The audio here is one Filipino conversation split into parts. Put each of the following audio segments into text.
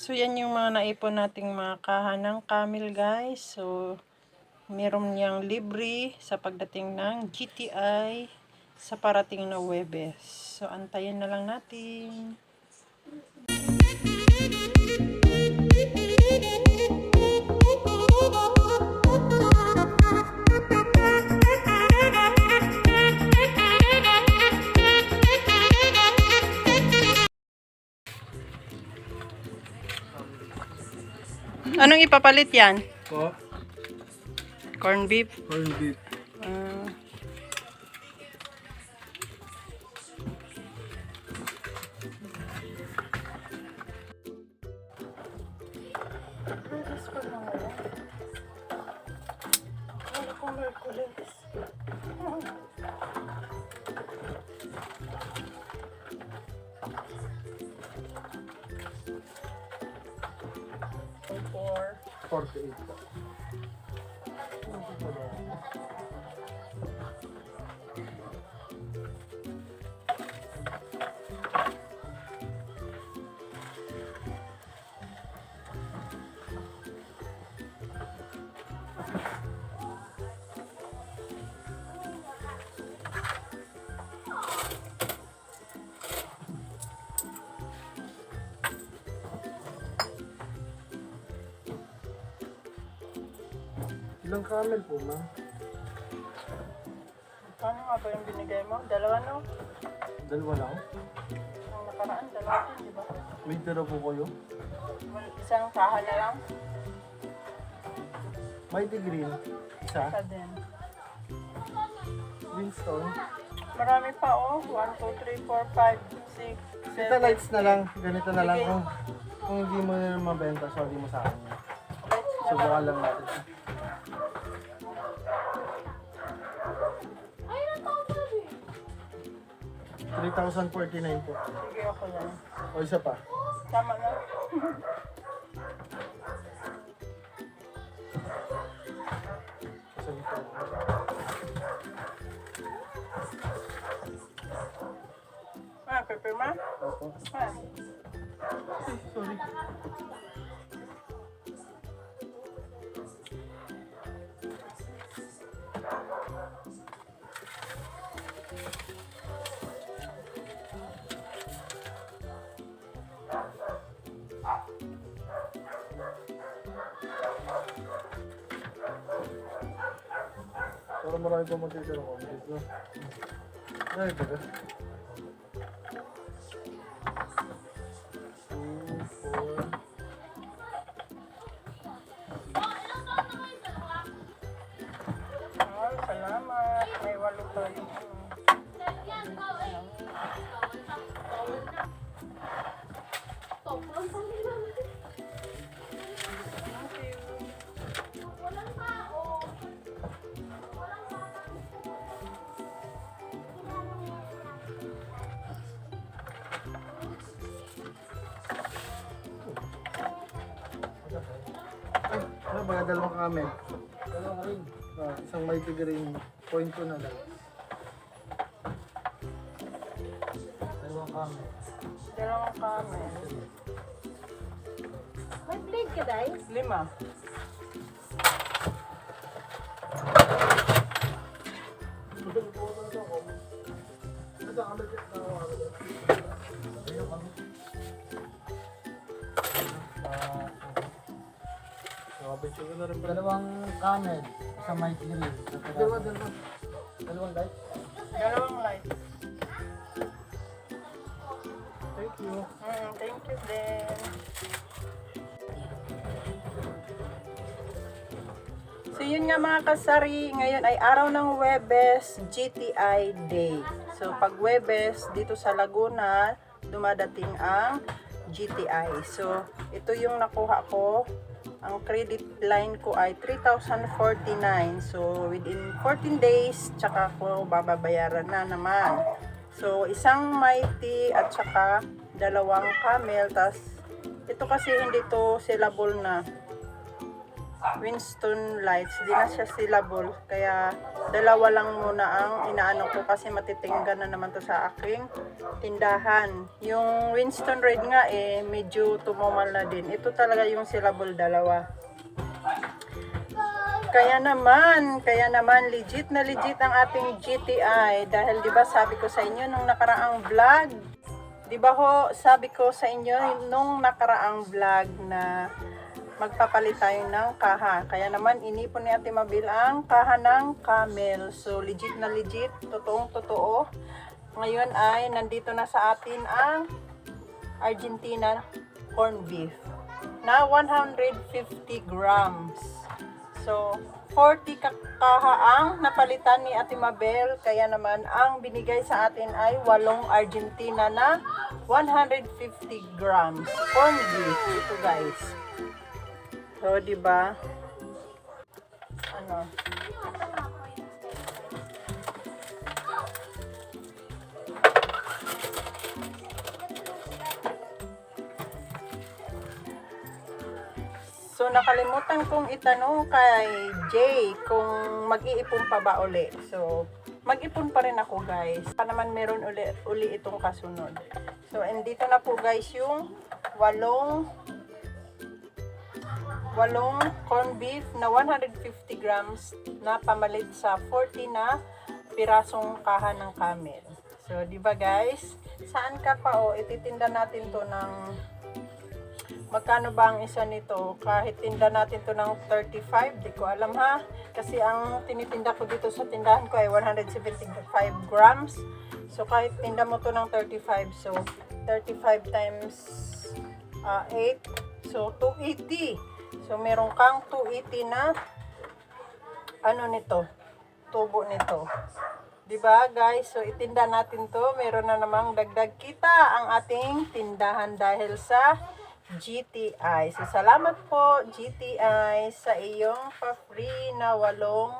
So, yan yung mga naipon nating mga kaha ng camel, guys. So, meron niyang libre sa pagdating ng GTI sa parating na Webes. So, antayin na lang natin. Anong ipapalit yan? Po, Corn beef? corn beef. Ah. Four. Porca. Ilang camel po, ma'am? Ano nga ba yung binigay mo? Dalawa no? Dalawa lang. Ang nakaraan, dalawa din, di ba? May tira po kayo? Mal- Isang kaha na lang. Mighty Green. Isa. Isa din. Winston. Marami pa oh. 1, 2, 3, 4, 5, 6, 7. Ito lights na lang. Ganito na lang. Kung, kung hindi mo na mabenta, sorry mo sa akin. Lights na lang. Subukan lang natin. Three thousand forty-nine po. Sige, ako yan. O isa pa. Tama na. Ah, pepperma? Opo. Ah. Ay, sorry. Pero marami pa magtitira ko. Dito. Ay, taga. Two, Ba? Dalawang kami. Dalawang ring. Ah, isang mighty green. Point ko na lang. Dalawang kami. Dalawang kami. May blade ka, Day? Lima. Dalawang camel, isang mighty green. Dalawa, dalawa. Dalawang light. Dalawang light. Thank you. Mm, thank you din. So yun nga mga kasari, ngayon ay araw ng Webes GTI Day. So pag Webes dito sa Laguna, dumadating ang GTI. So ito yung nakuha ko. Ang credit line ko ay 3,049. So within 14 days, tsaka ko bababayaran na naman. So, isang mighty at saka dalawang camel. tas ito kasi hindi to sellable na. Winston lights. Di na siya sellable. Kaya, dalawa lang muna ang inaano ko kasi matitinggan na naman to sa aking tindahan. Yung Winston Red nga eh, medyo tumumal na din. Ito talaga yung syllable dalawa. Kaya naman, kaya naman legit na legit ang ating GTI dahil 'di ba sabi ko sa inyo nung nakaraang vlog, 'di ba ho, sabi ko sa inyo nung nakaraang vlog na magpapalit tayo ng kaha. Kaya naman inipon ni Ate Mabil ang kaha ng camel. So legit na legit, totoong totoo. Ngayon ay nandito na sa atin ang Argentina corned beef na 150 grams. So, 40 kakaha ang napalitan ni Ate Mabel. Kaya naman, ang binigay sa atin ay 8 Argentina na 150 grams. Corn beef. Ito guys. So, di ba? Ano? So, nakalimutan kong itanong kay Jay kung mag-iipon pa ba uli. So, mag-ipon pa rin ako guys. Pa naman meron uli, uli itong kasunod. So, and dito na po guys yung walong walong corned beef na 150 grams na pamalit sa 40 na pirasong kaha ng camel. So, di ba guys? Saan ka pa o ititinda natin to ng magkano ba ang isa nito? Kahit tinda natin to ng 35, di ko alam ha. Kasi ang tinitinda ko dito sa tindahan ko ay 175 grams. So kahit tinda mo to ng 35, so 35 times ah, 8, so 280. So meron kang 280 na ano nito, tubo nito. 'Di ba guys? So itinda natin 'to. Meron na namang dagdag kita ang ating tindahan dahil sa GTI. So salamat po GTI sa iyong pa-free na walong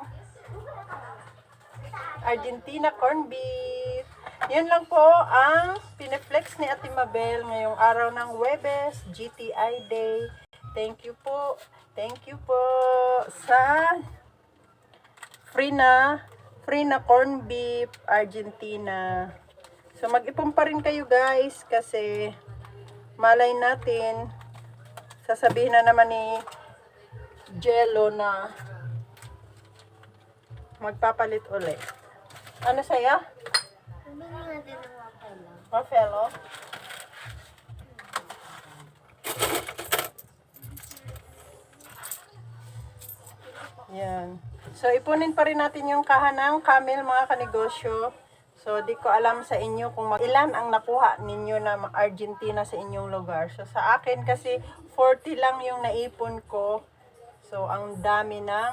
Argentina corned beef. Yun lang po ang pineflex ni Ate Mabel ngayong araw ng Webes GTI Day. Thank you po. Thank you po sa free na free na corned beef Argentina. So mag-ipon pa rin kayo guys kasi malay natin sasabihin na naman ni Jello na magpapalit uli. Ano saya? Bumili natin ng waffle lang. Yan. So, ipunin pa rin natin yung kaha ng camel, mga kanegosyo. So, di ko alam sa inyo kung mag- ilan ang nakuha ninyo na Argentina sa inyong lugar. So, sa akin kasi 40 lang yung naipon ko. So, ang dami ng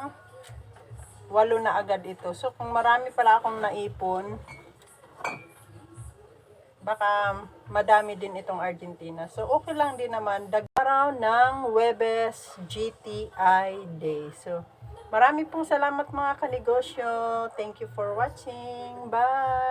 walo na agad ito. So, kung marami pala akong naipon, baka madami din itong Argentina. So, okay lang din naman. Dagaraw ng Webes GTI Day. So, marami pong salamat mga kanegosyo. Thank you for watching. Bye!